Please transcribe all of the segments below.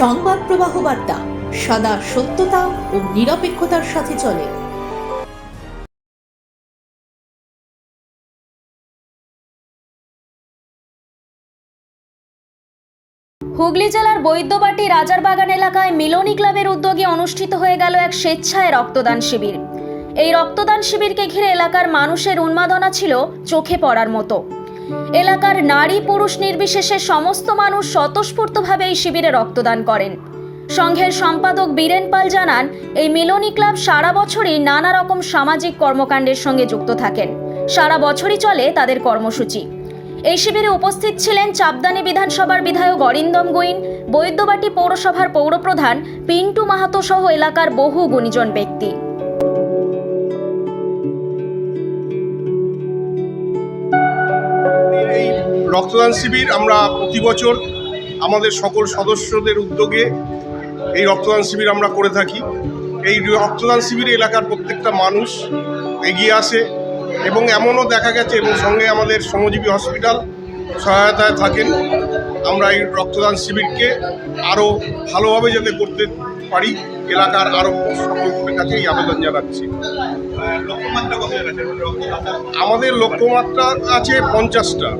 সংবাদ প্রবাহ বার্তা, সদা সত্যতা ও নিরপেক্ষতার সাথে চলে। হুগলি জেলার বৈদ্যবাটি রাজারবাগান এলাকায় মিলনী ক্লাবের উদ্যোগে অনুষ্ঠিত হয়ে গেল এক স্বেচ্ছায় রক্তদান শিবির। এই রক্তদান শিবিরকে ঘিরে এলাকার মানুষের উন্মাদনা ছিল চোখে পড়ার মতো। এলাকার নারী পুরুষ নির্বিশেষে সমস্ত মানুষ স্বতঃস্ফূর্তভাবে এই শিবিরে রক্তদান করেন। সংঘের সম্পাদক বীরেন পাল জানান, এই মিলনী ক্লাব সারা বছরই নানা রকম সামাজিক কর্মকাণ্ডের সঙ্গে যুক্ত থাকেন। সারা বছরই চলে তাদের কর্মসূচি। এই শিবিরে উপস্থিত ছিলেন চাপদানি বিধানসভার বিধায়ক অরিন্দম গুইন, বৈদ্যবাটি পৌরসভার পৌরপ্রধান পিন্টু মাহাতো সহ এলাকার বহু গুণীজন ব্যক্তি। রক্তদান শিবির আমরা প্রতি বছর আমাদের সকল সদস্যদের উদ্যোগে এই রক্তদান শিবির আমরা করে থাকি। এই রক্তদান শিবিরে এলাকার প্রত্যেকটা মানুষ এগিয়ে আসে এবং এমনও দেখা গেছে এবং সঙ্গে আমাদের শ্রমজীবী হসপিটাল সহায়তায় থাকেন। আমরা এই রক্তদান শিবিরকে আরও ভালোভাবে যাতে করতে পারি এলাকার আরও সকলের কাছে এই আবেদন জানাচ্ছি। আমাদের লক্ষ্যমাত্রা আছে পঞ্চাশটা।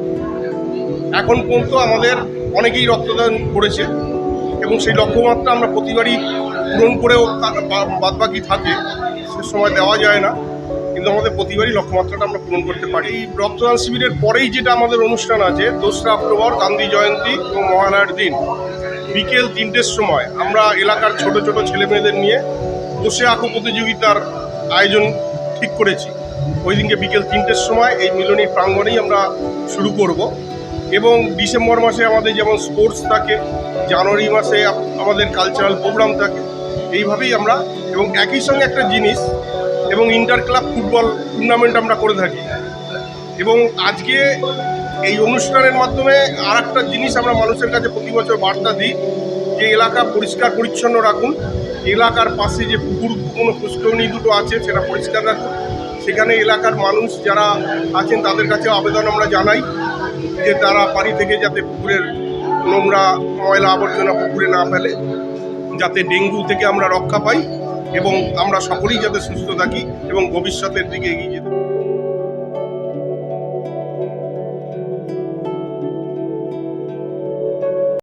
এখন পর্যন্ত আমাদের অনেকেই রক্তদান করেছে এবং সেই লক্ষ্যমাত্রা আমরা প্রতিবারই পূরণ করেও বাদ বাকি থাকে, সে সময় দেওয়া যায় না। কিন্তু আমাদের প্রতিবারই লক্ষ্যমাত্রাটা আমরা পূরণ করতে পারি। এই রক্তদান শিবিরের পরেই যেটা আমাদের অনুষ্ঠান আছে, দোসরা অক্টোবর, গান্ধী জয়ন্তী এবং মহালয়ার দিন। বিকেল তিনটের সময় আমরা এলাকার ছোট ছোট ছেলেমেয়েদের নিয়ে বসে আঁকো প্রতিযোগিতার আয়োজন ঠিক করেছি। ওই দিনকে বিকেল তিনটের সময় এই মিলনী প্রাঙ্গণেই আমরা শুরু করব। এবং ডিসেম্বর মাসে আমাদের যেমন স্পোর্টস থাকে, জানুয়ারি মাসে আমাদের কালচারাল প্রোগ্রাম থাকে, এইভাবেই আমরা এবং একই সঙ্গে একটা জিনিস এবং ইন্টার ক্লাব ফুটবল টুর্নামেন্ট আমরা করে থাকি। এবং আজকে এই অনুষ্ঠানের মাধ্যমে আর একটা জিনিস আমরা মানুষের কাছে প্রতি বছর বার্তা দিই, যে এলাকা পরিষ্কার পরিচ্ছন্ন রাখুন, এলাকার পাশে যে পুকুর, কোনো পুষ্করণী দুটো আছে সেটা পরিষ্কার রাখুন, সেখানে এলাকার মানুষ যারা আছেন তাদের কাছে আবেদন আমরা জানাই। যে তারা বাড়ি থেকে যাতে পুকুরের নোংরা ময়লা আবর্জনা পুকুরে না ফেলে, যাতে ডেঙ্গু থেকে আমরা রক্ষা পাই এবং আমরা সকলেই যাতে সুস্থ থাকি এবং ভবিষ্যতের দিকে এগিয়ে যেতে